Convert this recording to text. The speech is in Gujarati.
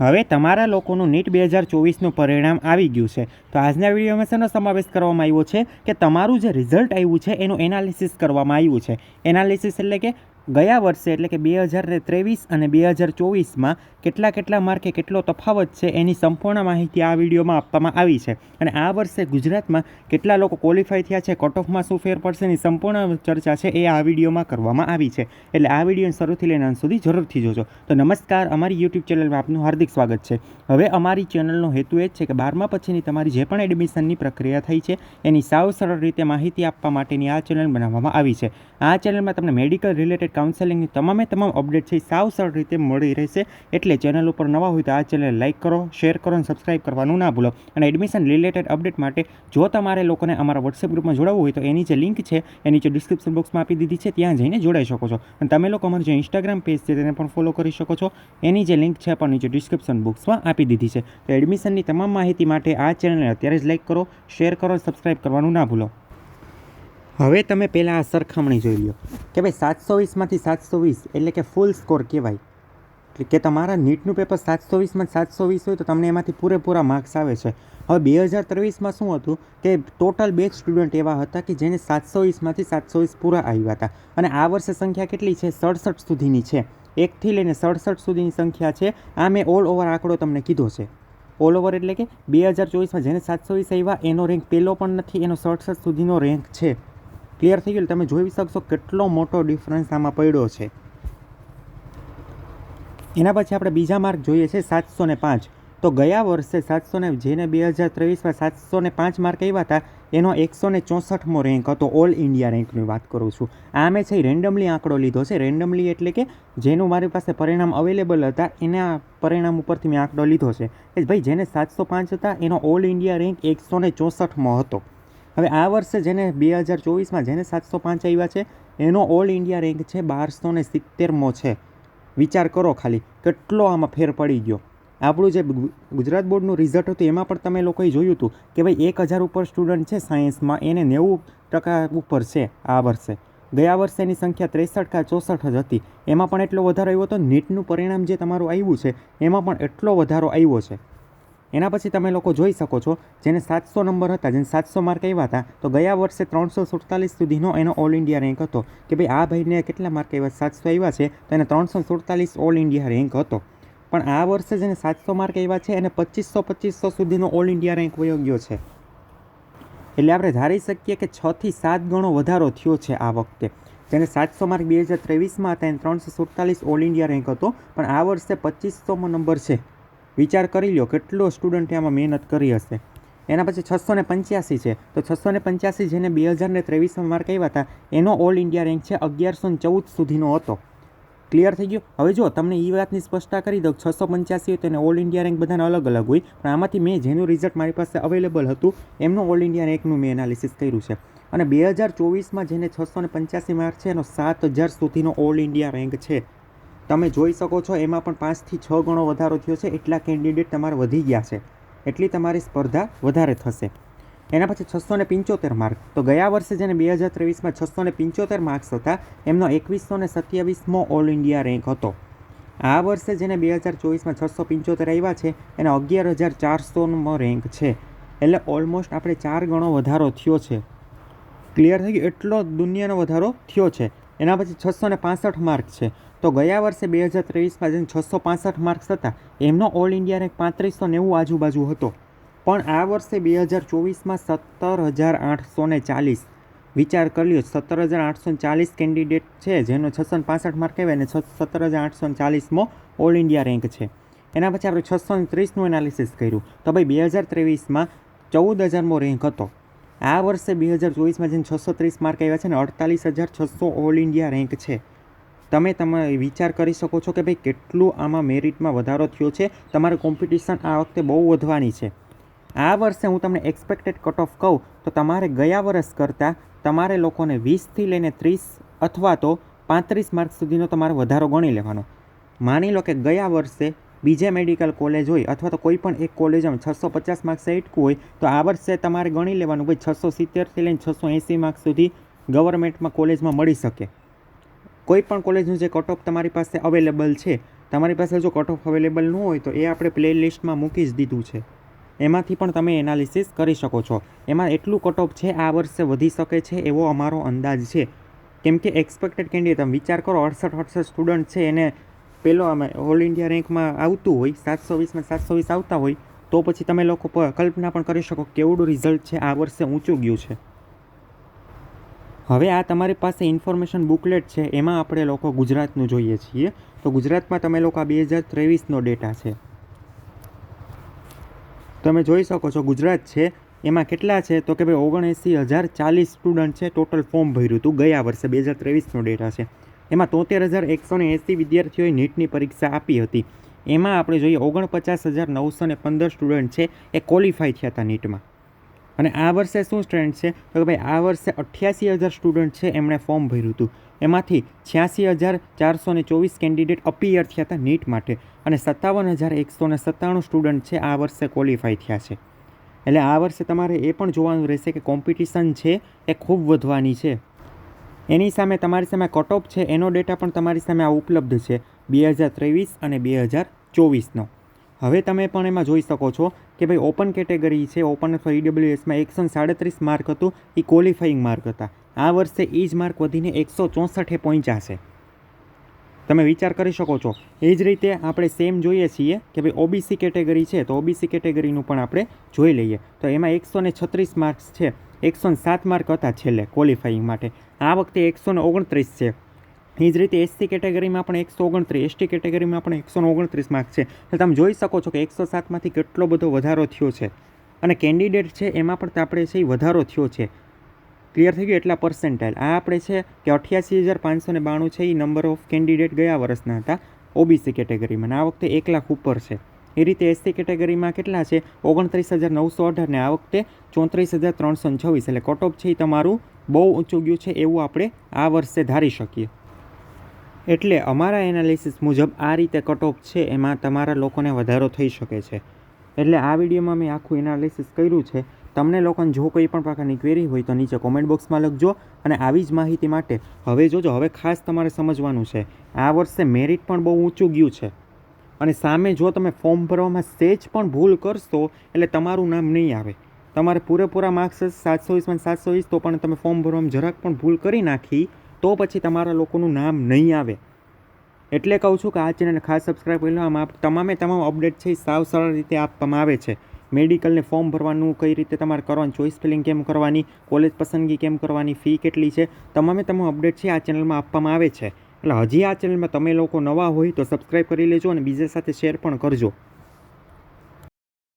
હવે તમારા લોકોનું નીટ બે હજાર ચોવીસનું પરિણામ આવી ગયું છે. તો આજના વિડીયોમાં શેનો સમાવેશ કરવામાં આવ્યો છે? કે તમારું જે રિઝલ્ટ આવ્યું છે, એનું એનાલિસિસ કરવામાં આવ્યું છે. એનાલિસિસ એટલે કે ગયા વર્ષે એટલે કે બે હજાર ત્રેવીસ અને બે હજાર ચોવીસમાં કેટલા કેટલા માર્કે કેટલો તફાવત છે એની સંપૂર્ણ માહિતી આ વિડીયોમાં આપવામાં આવી છે. અને આ વર્ષે ગુજરાતમાં કેટલા લોકો ક્વોલિફાય થયા છે કટ ઓફમાં શું ફેર પડશે એની સંપૂર્ણ ચર્ચા છે એ આ વિડીયોમાં કરવામાં આવી છે. એટલે આ વિડીયોને શરૂથી લઈને અંત સુધી જરૂરથી જોજો. તો નમસ્કાર, અમારી યુટ્યુબ ચેનલમાં આપનું હાર્દિક સ્વાગત છે. હવે અમારી ચેનલનો હેતુ એ જ છે કે બારમા પછીની તમારી જે પણ એડમિશનની પ્રક્રિયા થઈ છે એની સાવ સરળ રીતે માહિતી આપવા માટેની આ ચેનલ બનાવવામાં આવી છે. આ ચેનલમાં તમને મેડિકલ રિલેટેડ કાઉન્સેલિંગની તમામે તમામ અપડેટ છે સાવ સરળ રીતે મળી રહેશે. એટલે ચેનલ ઉપર નવા હોય તો આ ચેનલ લાઇક કરો શેર કરો અને સબસ્ક્રાઇબ કરવાનું ના ભૂલો. અને એડમિશન રિલેટેડ અપડેટ માટે જો તમારે લોકોને અમારા વોટ્સએપ ગ્રુપમાં જોડાવવું હોય તો એની જે લિંક છે એની જે ડિસ્ક્રિપ્શન બોક્સમાં આપી દીધી છે, ત્યાં જઈને જોડાઈ શકો છો. અને તમે લોકો અમારું જે ઇન્સ્ટાગ્રામ પેજ છે તેને પણ ફોલો કરી શકો છો. એની જે લિંક છે પણ નીચે ડિસ્ક્રિપ્શન બોક્સમાં આપી દીધી છે. તો એડમિશનની તમામ માહિતી માટે આ ચેનલને અત્યારે જ લાઇક કરો શેર કરો સબસ્ક્રાઇબ કરવાનું ના ભૂલો. હવે તમે પહેલાં આ સરખામણી જોઈ લો કે ભાઈ સાતસો વીસમાંથી સાતસો વીસ એટલે કે ફૂલ સ્કોર કહેવાય. એટલે કે તમારા નીટનું પેપર સાતસો વીસમાં સાતસો વીસ હોય તો તમને એમાંથી પૂરેપૂરા માર્ક્સ આવે છે. હવે બે હજાર ત્રેવીસમાં શું હતું કે ટોટલ બે સ્ટુડન્ટ એવા હતા કે જેને સાતસો વીસમાંથી સાતસો વીસ પૂરા આવ્યા હતા. અને આ વર્ષે સંખ્યા કેટલી છે? સડસઠ સુધીની છે. એકથી લઈને સડસઠ સુધીની સંખ્યા છે. આ મેં ઓલ ઓવર આંકડો તમને કીધો છે. ઓલ ઓવર એટલે કે બે હજાર ચોવીસમાં જેને સાતસો વીસ આવ્યા, એનો રેન્ક પહેલો પણ નથી, એનો સડસઠ સુધીનો રેન્ક છે. ક્લિયર થઈ ગયું તમે જોઈ શકશો કેટલો મોટો ડિફરન્સ આમાં પડ્યો છે. એના પછી આપણે બીજા માર્ક જોઈએ છે સાતસો ને પાંચ. તો ગયા વર્ષે સાતસો ને, જેને બે હજાર ત્રેવીસમાં સાતસો ને પાંચ માર્ક આવ્યા હતા એનો એકસો ને ચોસઠમો રેન્ક હતો ઓલ ઇન્ડિયા રેન્કની વાત કરું છું. આ મેં છે રેન્ડમલી આંકડો લીધો છે. રેન્ડમલી એટલે કે જેનું મારી પાસે પરિણામ અવેલેબલ હતા, એના પરિણામ ઉપરથી મેં આંકડો લીધો છે. કે ભાઈ જેને સાતસો પાંચ હતા, એનો ઓલ ઇન્ડિયા રેન્ક એકસો ને ચોસઠમો હતો. હવે આ વર્ષે જેને બે હજાર ચોવીસમાં જેને સાતસો પાંચ આવ્યા છે, એનો ઓલ ઇન્ડિયા રેન્ક છે બારસો ને સિત્તેરમો છે. વિચાર કરો ખાલી, કેટલો આમાં ફેર પડી ગયો. આપણું જે ગુજરાત બોર્ડનું રિઝલ્ટ હતું, એમાં પણ તમે લોકોએ જોયું હતું કે ભાઈ એક હજાર ઉપર સ્ટુડન્ટ છે સાયન્સમાં, એને નેવું ટકા ઉપર છે આ વર્ષે. ગયા વર્ષેની સંખ્યા ત્રેસઠ કા ચોસઠ જ હતી. એમાં પણ એટલો વધારો આવ્યો હતો નીટનું પરિણામ જે તમારું આવ્યું છે, એમાં પણ એટલો વધારો આવ્યો છે. એના પછી તમે લોકો જોઈ શકો છો, જેને સાતસો નંબર હતા, જેને સાતસો માર્ક આવ્યા હતા, તો ગયા વર્ષે ત્રણસો સુડતાલીસ સુધીનો એનો ઓલ ઇન્ડિયા રેન્ક હતો. કે ભાઈ, આ ભાઈને કેટલા માર્ક આવ્યા સાતસો આવ્યા છે, તો એને ત્રણસો સુડતાલીસ ઓલ ઇન્ડિયા રેન્ક હતો. પણ આ વર્ષે જેને સાતસો માર્ક આવ્યા છે, એને પચીસો પચીસો સુધીનો ઓલ ઇન્ડિયા રેન્ક વયો ગયો છે. એટલે આપણે ધારી શકીએ કે છથી સાત ગણો વધારો થયો છે આ વખતે. જેને સાતસો માર્ક બે હજાર ત્રેવીસમાં હતા, એને ત્રણસો સુડતાલીસ ઓલ ઇન્ડિયા રેન્ક હતો, પણ આ વર્ષે પચીસોમો નંબર છે. વિચાર કરી લો કેટલો સ્ટુડન્ટે આમાં મહેનત કરી હશે. એના પછી છસો ને પંચ્યાસી છે. તો છસો ને પંચ્યાસી જેને બે હજાર ને ત્રેવીસમાં માર્ક આવ્યા હતા, એનો ઓલ ઇન્ડિયા રેન્ક છે અગિયારસો ને ચૌદ સુધીનો હતો. ક્લિયર થઈ ગયું? હવે જો તમને એ વાતની સ્પષ્ટતા કરી દઉં, છસો પંચ્યાસી હોય તો એને ઓલ ઇન્ડિયા રેન્ક બધાને અલગ અલગ હોય, પણ આમાંથી મેં જેનું રિઝલ્ટ મારી પાસે અવેલેબલ હતું, એમનું ઓલ ઇન્ડિયા રેન્કનું મેં એનાલિસિસ કર્યું છે. અને બે હજાર ચોવીસમાં જેને છસો ને પંચ્યાસી માર્ક છે, એનો સાત હજાર સુધીનો ઓલ ઇન્ડિયા રેન્ક છે. તમે જોઈ શકો છો, એમાં પણ પાંચથી છ ગણો વધારો થયો છે. એટલા કેન્ડિડેટ તમારે વધી ગયા છે. એટલી તમારી સ્પર્ધા વધારે થશે. એના પછી છસો ને પંચોતેર માર્ક. તો ગયા વર્ષે જેને બે હજાર ત્રેવીસમાં છસો ને પંચોતેર માર્ક્સ હતા, એમનો એકવીસો ને સત્યાવીસમો ઓલ ઇન્ડિયા રેન્ક હતો. આ વર્ષે જેને બે હજાર ચોવીસમાં છસો પંચોતેર આવ્યા છે, એનો અગિયાર હજાર ચારસોનો રેન્ક છે. એટલે ઓલમોસ્ટ આપણે ચાર ગણો વધારો થયો છે. ક્લિયર થઈ ગયું? એટલો દુનિયાનો વધારો થયો છે. એના પછી છસો ને પાસઠ માર્ક છે. તો ગયા વર્ષે બે હજાર ત્રેવીસમાં જેને છસો પાસઠ માર્ક્સ હતા, એમનો ઓલ ઇન્ડિયા રેન્ક પાંત્રીસો નેવું આજુબાજુ હતો. પણ આ વર્ષે બે હજાર ચોવીસમાં સત્તર હજાર આઠસો ને ચાલીસ વિચાર કરી લ્યો સત્તર હજાર આઠસો ચાલીસ કેન્ડિડેટ છે, જેનો છસો ને પાસઠ માર્ક કહેવાય અને સત્તર હજાર આઠસો ને ચાલીસમો ઓલ ઇન્ડિયા રેન્ક છે. એના પછી આપણે છસો ને ત્રીસનું એનાલિસિસ કર્યું. તો ભાઈ, બે હજાર ત્રેવીસમાં ચૌદ હજારમો રેન્ક હતો. આ વર્ષે બે હજાર ચોવીસમાં જેને છસો ત્રીસ માર્ક આવ્યા છે ને, અડતાલીસ હજાર છસો ઓલ ઇન્ડિયા રેન્ક છે. તમે તમે વિચાર કરી શકો છો કે ભાઈ કેટલું આમાં મેરિટમાં વધારો થયો છે. તમારે કોમ્પિટિશન આ વખતે બહુ વધવાની છે. આ વર્ષે હું તમને એક્સપેક્ટેડ કટ ઓફ કહું, તો તમારે ગયા વર્ષ કરતાં તમારે લોકોને વીસથી લઈને ત્રીસ અથવા તો પાંત્રીસ માર્ક સુધીનો તમારે વધારો ગણી લેવાનો. માની લો કે ગયા વર્ષે બીજે મેડિકલ કોલેજ હોય અથવા તો કોઈ પણ એક કોલેજમાં છસો પચાસ માર્ક્સ એટકું હોય, તો આ વર્ષે તમારે ગણી લેવાનું ભાઈ છસો સિત્તેરથી લઈને છસો એંસી માર્ક્સ સુધી ગવર્મેન્ટમાં કોલેજમાં મળી શકે. કોઈ પણ કોલેજનું જે કટ ઓફ તમારી પાસે અવેલેબલ છે, તમારી પાસે જો કટ ઓફ અવેલેબલ ન હોય તો એ આપણે પ્લે લિસ્ટમાં મૂકી જ દીધું છે. એમાંથી પણ તમે એનાલિસિસ કરી શકો છો. એમાં એટલું કટ ઓફ છે આ વર્ષે વધી શકે છે એવો અમારો અંદાજ છે. કેમ કે એક્સપેક્ટેડ કેન્ડિડેટ તમે વિચાર કરો અડસઠ અડસઠ સ્ટુડન્ટ છે એને પેલો આમાં ઓલ ઇન્ડિયા રેન્કમાં આવતું હોય, સાતસો વીસમાં સાતસો વીસ આવતા હોય, તો પછી તમે લોકો કલ્પના પણ કરી શકો કેવું રિઝલ્ટ છે, આ વર્ષે ઊંચું ગયું છે. હવે આ તમારી પાસે ઇન્ફોર્મેશન બુકલેટ છે, એમાં આપણે લોકો ગુજરાતનું જોઈએ છીએ. તો ગુજરાતમાં તમે લોકો આ બે હજાર ત્રેવીસનો ડેટા છે. તમે જોઈ શકો છો ગુજરાત છે, એમાં કેટલા છે? તો કે ભાઈ ઓગણએંસી હજાર ચાલીસ સ્ટુડન્ટ છે ટોટલ ફોર્મ ભર્યું હતું, ગયા વર્ષે બે હજાર ત્રેવીસનો ડેટા છે. એમાં તોતેર હજાર એકસો ને એંસી વિદ્યાર્થીઓએ નીટની પરીક્ષા આપી હતી. એમાં આપણે જોઈએ ઓગણપચાસ હજાર નવસો ને પંદર સ્ટુડન્ટ છે એ ક્વોલિફાય થયા હતા નીટમાં. અને આ વર્ષે શું સ્ટ્રેન્ડ છે? તો કે ભાઈ, આ વર્ષે અઠ્યાસી હજાર સ્ટુડન્ટ છે એમણે ફોર્મ ભર્યું હતું. એમાંથી છ્યાસી હજાર ચારસો ને ચોવીસ કેન્ડિડેટ અપિયર થયા હતા નીટ માટે. અને સત્તાવન હજાર એકસો ને સત્તાણું સ્ટુડન્ટ છે આ વર્ષે ક્વોલિફાય થયા છે. એટલે આ વર્ષે તમારે એ પણ જોવાનું રહેશે કે કોમ્પિટિશન છે એ ખૂબ વધવાની છે. એની સામે તમારી સામે કટ ઓફ છે, એનો ડેટા પણ તમારી સામે આ ઉપલબ્ધ છે, બે હજાર ત્રેવીસ અને બે હજાર ચોવીસનો. હવે તમે પણ એમાં જોઈ શકો છો કે ભાઈ ઓપન કેટેગરી છે, ઓપન અથવા ઈડબ્લ્યુએસમાં એકસો સાડત્રીસ માર્ક હતું એ ક્વોલિફાઈંગ માર્ક હતા. આ વર્ષે એ જ માર્ક વધીને એકસો ચોસઠે પહોંચ્યા છે. તમે વિચાર કરી શકો છો. એ જ રીતે આપણે સેમ જોઈએ છીએ કે ભાઈ ઓબીસી કેટેગરી છે, તો ઓબીસી કેટેગરીનું પણ આપણે જોઈ લઈએ. તો એમાં એકસો ને છત્રીસ માર્ક્સ છે, એકસો સાત માર્ક હતા છેલ્લે ક્વોલિફાઈંગ માટે. આ વખતે એકસો ને ઓગણત્રીસ છે. એ જ રીતે એસસી કેટેગરીમાં પણ એકસો ઓગણત્રીસ એસટી કેટેગરીમાં પણ એકસો ઓગણત્રીસ માર્ક છે. એટલે તમે જોઈ શકો છો કે એકસો સાતમાંથી કેટલો બધો વધારો થયો છે. અને કેન્ડિડેટ છે એમાં પણ આપણે છે એ વધારો થયો છે. ક્લિયર થઈ ગયું એટલા પર્સન્ટાઇલ આ આપણે છે કે અઠ્યાસી હજાર પાંચસો ને બાણું છે એ નંબર ઓફ કેન્ડિડેટ ગયા વર્ષના હતા ઓબીસી કેટેગરીમાં. અને આ વખતે એક લાખ ઉપર છે. એ રીતે એસસી કેટેગરીમાં કેટલા છે? ઓગણત્રીસ હજાર નવસો અઢાર ને આ વખતે ચોત્રીસ હજાર ત્રણસો છવ્વીસ. એટલે કટ ઓફ છે એ તમારું બહુ ઊંચું ગયું છે એવું આપણે આ વર્ષે ધારી શકીએ. એટલે અમારા એનાલિસિસ મુજબ આ રીતે કટઓફ છે એમાં તમારા લોકોને વધારો થઈ શકે છે. એટલે આ વિડીયોમાં મેં આખું એનાલિસિસ કર્યું છે. તમને લોકોને જો કોઈ પણ પ્રકારની ક્વેરી હોય તો નીચે કોમેન્ટ બોક્સમાં લખજો અને આવી જ માહિતી માટે હવે જોજો, હવે ખાસ તમારે સમજવાનું છે. આ વર્ષે મેરિટ પણ બહુ ઊંચું ગયું છે. અને સામે જો તમે ફોર્મ ભરવામાં સેજ પણ ભૂલ કરશો, એટલે તમારું નામ નહીં આવે. તમારે પૂરેપૂરા માર્ક્સ સાતસો વીસમાં સાતસો વીસ, તો પણ તમે ફોર્મ ભરવામાં જરાક પણ ભૂલ કરી નાખી, તો પછી તમારા લોકોનું નામ નહીં આવે. એટલે કહું છું કે આ ચેનલને ખાસ સબસ્ક્રાઈબ કરી લો. આમાં તમામે તમામ અપડેટ છે એ સાવ સરળ રીતે આપવામાં આવે છે. મેડિકલને ફોર્મ ભરવાનું કઈ રીતે તમારે કરવાનું ચોઇસ ફિલિંગ કેમ કરવાની કોલેજ પસંદગી કેમ કરવાની ફી કેટલી છે, તમામે તમામ અપડેટ છે આ ચેનલમાં આપવામાં આવે છે. એટલે હજી આ ચેનલમાં તમે લોકો નવા હોય તો સબસ્ક્રાઈબ કરી લેજો અને બીજા સાથે શેર પણ કરજો.